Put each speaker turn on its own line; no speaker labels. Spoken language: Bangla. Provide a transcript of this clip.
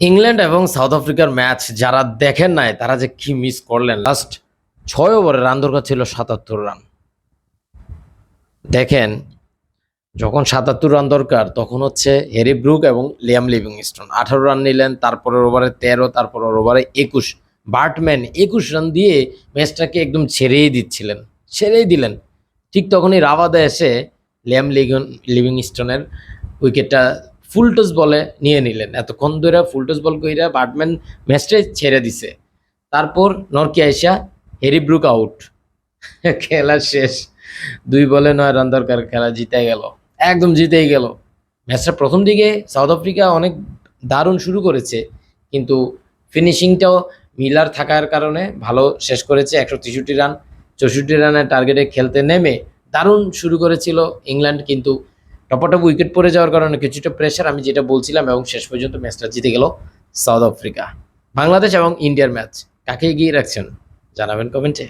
ইংল্যান্ড এবং সাউথ আফ্রিকার ম্যাচ যারা দেখেন নাই, তারা যে কি মিস করলেন? লাস্ট ছয় ওভারে রান দরকার ছিল সাতাত্তর রান। দেখেন, যখন সাতাত্তর রান দরকার, তখন হচ্ছে হ্যারি ব্রুক এবং লিয়াম লিভিংস্টোন। আঠারো রান নিলেন, তারপরের ওভারে তেরো, তারপরের ওভারে একুশ। বার্টম্যান একুশ রান দিয়ে ম্যাচটাকে একদম ছেড়েই দিচ্ছিলেন, ছেড়েই দিলেন। ঠিক তখনই রাবাদা এসে লিয়াম লিগন লিভিংস্টোনের উইকেটটা ফুলটস বলে নিয়ে নিলেন। এতক্ষণ ধরে ফুলটস বল কইরা বার্টম্যান ম্যাচটাই ছেড়ে দিছে। তারপর নরকি আইসা হেরি ব্রুক আউট খেলা শেষ। দুই বলে নয় রান দরকার, খেলা জিতে গেল। একদম জিতেই গেল। ম্যাচটা প্রথম দিকে সাউথ আফ্রিকা অনেক দারুণ শুরু করেছে, কিন্তু ফিনিশিংটাও মিলার থাকার কারণে ভালো শেষ করেছে। একশো তেষট্টি রান চৌষট্টি রানের টার্গেটে খেলতে নেমে দারুণ শুরু করেছিল ইংল্যান্ড, কিন্তু টপাটপ উইকেট পড়ে যাওয়ার কারণে কিছুটা প্রেশার আমি যেটা বলছিলাম, এবং শেষ পর্যন্ত ম্যাচটা জিতে গেল সাউথ আফ্রিকা। বাংলাদেশ এবং ইন্ডিয়ার ম্যাচ কাকে এগিয়ে রাখছেন? জানাবেন কমেন্টে